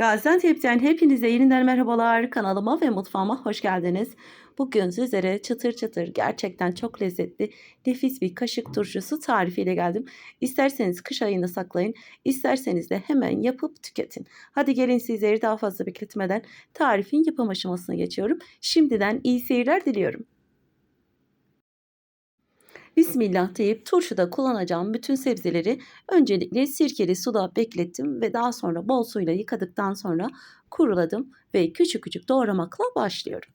Gaziantep'ten hepinize yeniden merhabalar. Kanalıma ve mutfağıma hoş geldiniz. Bugün sizlere çıtır çıtır gerçekten çok lezzetli nefis bir kaşık turşusu tarifiyle geldim. İsterseniz kış ayında saklayın, isterseniz de hemen yapıp tüketin. Hadi gelin sizleri daha fazla bekletmeden tarifin yapım aşamasına geçiyorum. Şimdiden iyi seyirler diliyorum. Bismillah deyip turşuda kullanacağım bütün sebzeleri öncelikle sirkeli suda beklettim ve daha sonra bol suyla yıkadıktan sonra kuruladım ve küçük küçük doğramakla başlıyorum.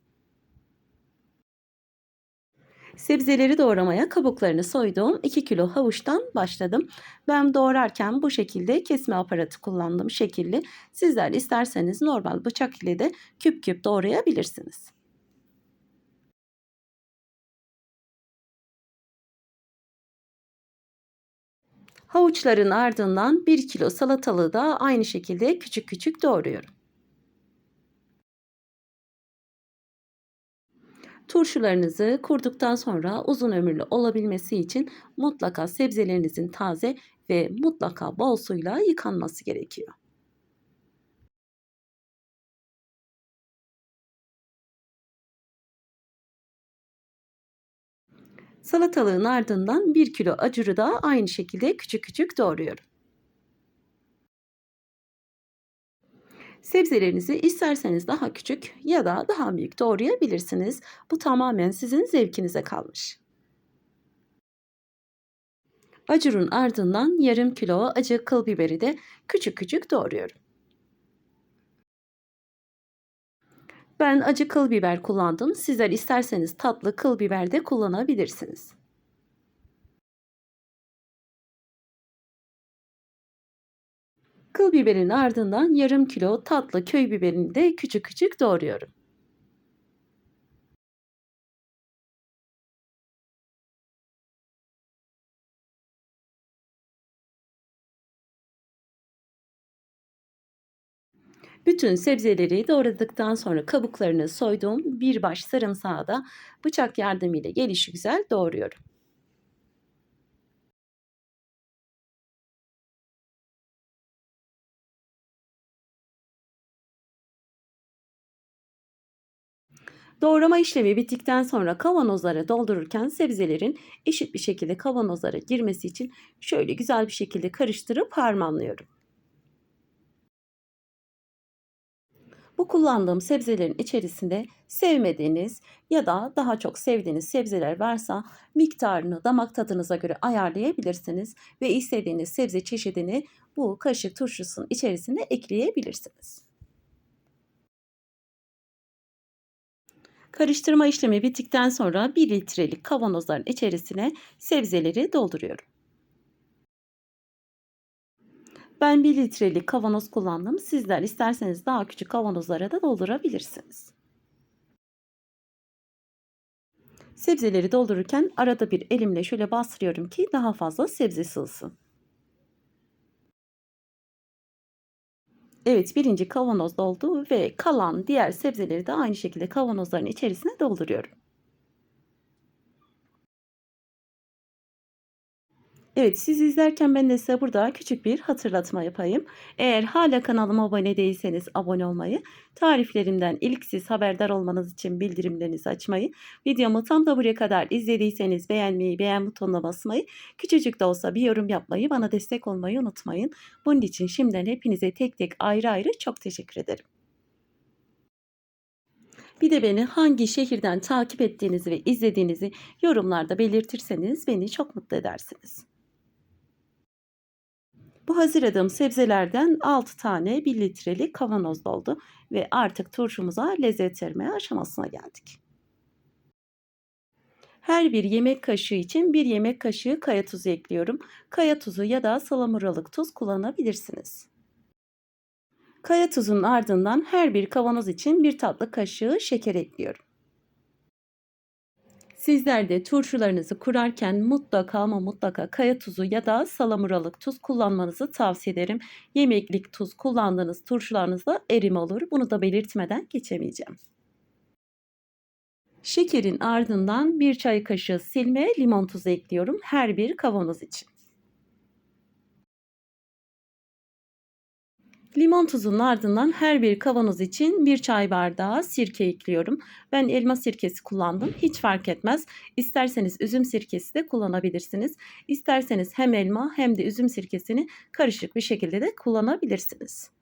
Sebzeleri doğramaya kabuklarını soyduğum 2 kilo havuçtan başladım. Ben doğrarken bu şekilde kesme aparatı kullandım şekilli. Sizler isterseniz normal bıçak ile de küp küp doğrayabilirsiniz. Havuçların ardından 1 kilo salatalığı da aynı şekilde küçük küçük doğruyorum. Turşularınızı kurduktan sonra uzun ömürlü olabilmesi için mutlaka sebzelerinizin taze ve mutlaka bol suyla yıkanması gerekiyor. Salatalığın ardından 1 kilo acuru da aynı şekilde küçük küçük doğruyorum. Sebzelerinizi isterseniz daha küçük ya da daha büyük doğrayabilirsiniz. Bu tamamen sizin zevkinize kalmış. Acurun ardından yarım kilo acı kıl biberi de küçük küçük doğruyorum. Ben acı kıl biber kullandım. Sizler isterseniz tatlı kıl biber de kullanabilirsiniz. Kıl biberin ardından yarım kilo tatlı köy biberini de küçük küçük doğruyorum. Bütün sebzeleri doğradıktan sonra kabuklarını soyduğum bir baş sarımsağı da bıçak yardımıyla gelişigüzel doğruyorum. Doğrama işlemi bittikten sonra kavanozlara doldururken sebzelerin eşit bir şekilde kavanozlara girmesi için şöyle güzel bir şekilde karıştırıp harmanlıyorum. Bu kullandığım sebzelerin içerisinde sevmediğiniz ya da daha çok sevdiğiniz sebzeler varsa miktarını damak tadınıza göre ayarlayabilirsiniz ve istediğiniz sebze çeşidini bu kaşık turşusunun içerisine ekleyebilirsiniz. Karıştırma işlemi bittikten sonra 1 litrelik kavanozların içerisine sebzeleri dolduruyorum. Ben 1 litrelik kavanoz kullandım. Sizler isterseniz daha küçük kavanozlara da doldurabilirsiniz. Sebzeleri doldururken arada bir elimle şöyle bastırıyorum ki daha fazla sebze sığsın. Evet birinci kavanoz doldu ve kalan diğer sebzeleri de aynı şekilde kavanozların içerisine dolduruyorum. Evet, siz izlerken ben de size burada küçük bir hatırlatma yapayım. Eğer hala kanalıma abone değilseniz abone olmayı, tariflerimden ilk siz haberdar olmanız için bildirimlerinizi açmayı, videomu tam da buraya kadar izlediyseniz beğenmeyi, beğen butonuna basmayı, küçücük de olsa bir yorum yapmayı, bana destek olmayı unutmayın. Bunun için şimdiden hepinize tek tek ayrı ayrı çok teşekkür ederim. Bir de beni hangi şehirden takip ettiğinizi ve izlediğinizi yorumlarda belirtirseniz beni çok mutlu edersiniz. Bu hazırladığım sebzelerden 6 tane 1 litrelik kavanoz doldu ve artık turşumuza lezzet vermeye aşamasına geldik. Her bir yemek kaşığı için bir yemek kaşığı kaya tuzu ekliyorum. Kaya tuzu ya da salamuralık tuz kullanabilirsiniz. Kaya tuzun ardından her bir kavanoz için bir tatlı kaşığı şeker ekliyorum. Sizler de turşularınızı kurarken mutlaka ama mutlaka kaya tuzu ya da salamuralık tuz kullanmanızı tavsiye ederim. Yemeklik tuz kullandığınız turşularınızda erim olur. Bunu da belirtmeden geçemeyeceğim. Şekerin ardından bir çay kaşığı silme limon tuzu ekliyorum her bir kavanoz için. Limon tuzunun ardından her bir kavanoz için bir çay bardağı sirke ekliyorum. Ben elma sirkesi kullandım. Hiç fark etmez. İsterseniz üzüm sirkesi de kullanabilirsiniz. İsterseniz hem elma hem de üzüm sirkesini karışık bir şekilde de kullanabilirsiniz.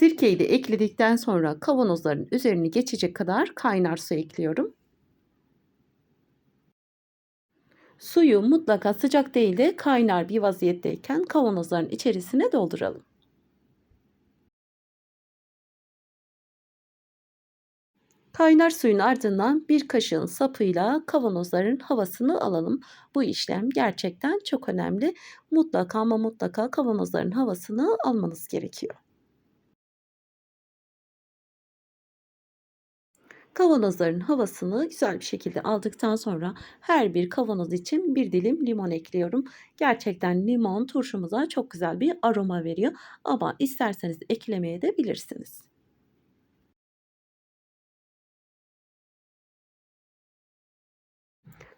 Sirkeyi de ekledikten sonra kavanozların üzerini geçecek kadar kaynar su ekliyorum. Suyu mutlaka sıcak değil de kaynar bir vaziyetteyken kavanozların içerisine dolduralım. Kaynar suyun ardından bir kaşığın sapıyla kavanozların havasını alalım. Bu işlem gerçekten çok önemli. Mutlaka ama mutlaka kavanozların havasını almanız gerekiyor. Kavanozların havasını güzel bir şekilde aldıktan sonra her bir kavanoz için bir dilim limon ekliyorum. Gerçekten limon turşumuza çok güzel bir aroma veriyor ama isterseniz eklemeye de bilirsiniz.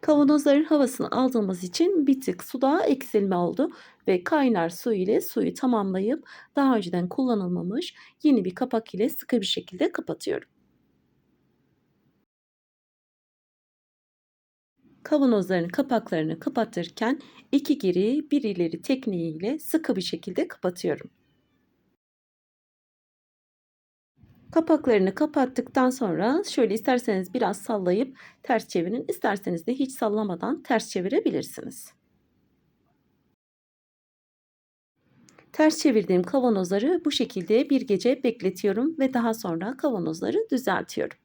Kavanozların havasını aldığımız için bir tık suda eksilme oldu ve kaynar su ile suyu tamamlayıp daha önceden kullanılmamış yeni bir kapak ile sıkı bir şekilde kapatıyorum. Kavanozların kapaklarını kapatırken iki geri bir ileri tekniğiyle sıkı bir şekilde kapatıyorum. Kapaklarını kapattıktan sonra şöyle isterseniz biraz sallayıp ters çevirin. İsterseniz de hiç sallamadan ters çevirebilirsiniz. Ters çevirdiğim kavanozları bu şekilde bir gece bekletiyorum ve daha sonra kavanozları düzeltiyorum.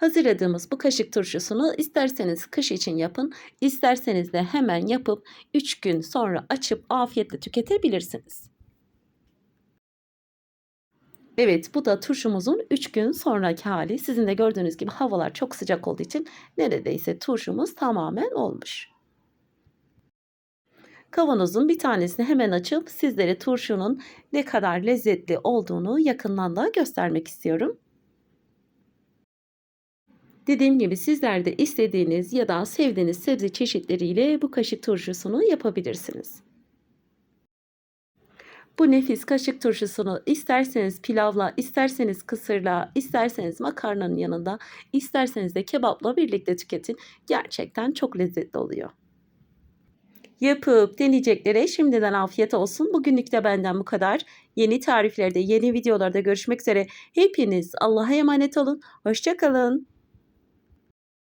Hazırladığımız bu kaşık turşusunu isterseniz kış için yapın, isterseniz de hemen yapıp 3 gün sonra açıp afiyetle tüketebilirsiniz. Evet, bu da turşumuzun 3 gün sonraki hali. Sizin de gördüğünüz gibi havalar çok sıcak olduğu için neredeyse turşumuz tamamen olmuş. Kavanozun bir tanesini hemen açıp sizlere turşunun ne kadar lezzetli olduğunu yakından da göstermek istiyorum. Dediğim gibi sizler de istediğiniz ya da sevdiğiniz sebze çeşitleriyle bu kaşık turşusunu yapabilirsiniz. Bu nefis kaşık turşusunu isterseniz pilavla, isterseniz kısırla, isterseniz makarnanın yanında, isterseniz de kebapla birlikte tüketin. Gerçekten çok lezzetli oluyor. Yapıp deneyeceklere şimdiden afiyet olsun. Bugünlük de benden bu kadar. Yeni tariflerde, yeni videolarda görüşmek üzere. Hepiniz Allah'a emanet olun. Hoşçakalın.